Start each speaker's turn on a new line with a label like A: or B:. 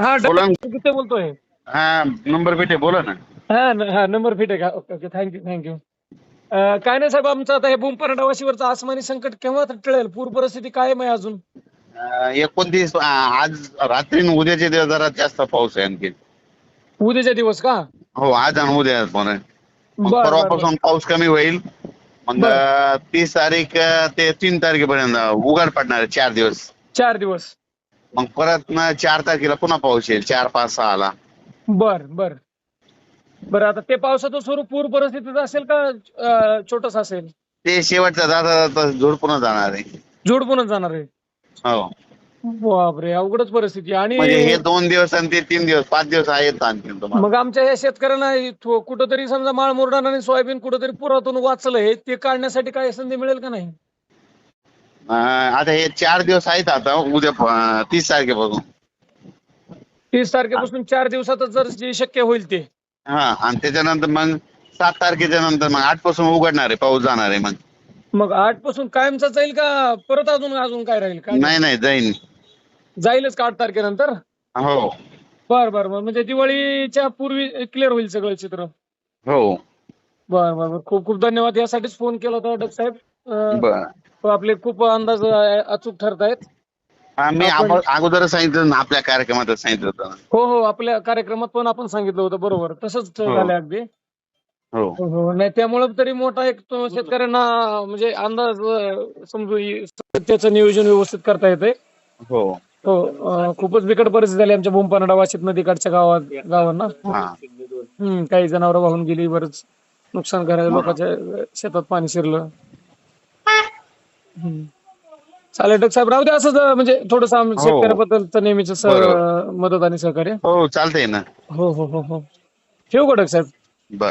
A: हा
B: बोला. ना.
A: डॉक्टर बोलतोय.
B: हा नंबर भेटे बोला ना.
A: हा न- हा नंबर फिट आहे का? ओके ओके थँक्यू थँक्यू काय नाही साहेब आमचं आता हे बुमपराडा वाशीवरचं आसमानी संकट केव्हा तर टळेल? पूर परिस्थिती कायम आहे अजून?
B: अं, एकोणतीस आज रात्री उद्याचे दिवस जरा जास्त पाऊस आहे आणखी.
A: उद्याच्या दिवस का?
B: हो आज आणि उद्या पण आहे. मग
A: बर, बर,
B: परवापासून पाऊस कमी होईल. मग. अं, तीस तारीख अं, ते तीन तारखेपर्यंत उघड पडणार आहे चार दिवस.
A: चार दिवस.
B: मग परत ना चार तारखेला पुन्हा पाऊस येईल चार पाच सहाला.
A: बर बर. बरं आता ते पावसाचं स्वरूप पूर परिस्थितीचं असेल का छोटस असेल?
B: ते शेवटचा जाता जाता झोडपून जाणार आहे.
A: जोडपूनच जाणार आहे?
B: हो.
A: बापरे अवघडच परिस्थिती. आणि
B: म्हणजे हे दोन दिवस आणि ते तीन दिवस पाच दिवस आहेत आणखी तुम्हाला.
A: मग आमच्या या शेतकऱ्यांना कुठंतरी समजा माळ मुरडाण आणि सोयाबीन कुठंतरी पुरातून वाचलंय ते काढण्यासाठी काय संधी मिळेल का नाही?
B: आता हे चार दिवस आहेत आता उद्या तीस तारखेपासून.
A: तीस तारखेपासून चार दिवसातच जर जे शक्य होईल ते.
B: हा आणि त्याच्यानंतर मग सात तारखेच्या नंतर मग आठपासून उघडणार आहे पाऊस जाणार आहे मग.
A: मग आठपासून कायमचा जाईल का परत अजून अजून काय राहील? काय?
B: नाही नाही जाईन.
A: जाईलच का आठ तारखेनंतर?
B: हो.
A: बर बर बर. म्हणजे दिवाळीच्या पूर्वी क्लिअर होईल सगळं चित्र.
B: हो.
A: बर बर बर. खूप खूप धन्यवाद. यासाठीच फोन केला होता डॉक्टर साहेब. अं,
B: बर.
A: आपले खूप अंदाज अं, अचूक ठरतायत.
B: हा मी
A: आपण-
B: आपण अगोदर सांगितलं ना आपल्या कार्यक्रमात सांगितलं होतं. ना.
A: हो हो आपल्या कार्यक्रमात पण आपण सांगितलं होतं बरोबर. तसंच
B: हो.
A: झालंय अगदी.
B: हो.
A: हो हो नाही त्यामुळे तरी मोठा एक तो शेतकऱ्यांना म्हणजे अंदाज अं, समजू त्याचं नियोजन व्यवस्थित करता येतंय.
B: हो.
A: हो अं, खूपच बिकट परिस्थिती झाली आमच्या बोंपानाडा वाशित नदीकाठच्या गावात गावांना.
B: हा.
A: हम्म, काही जनावर वाहून गेली बरंच नुकसान करायला लोकांच्या अं, शेतात पाणी शिरलं. चालेल डॉक्टर साहेब. राहू द्या असंच अं, म्हणजे थोडस शेतकऱ्याबद्दलचं नेहमीच
B: बरोबर.
A: मदत आणि सहकार्य.
B: हो चालतंय ना.
A: हो हो हो हो. ठेवू का डॉक्टर साहेब?
B: बर.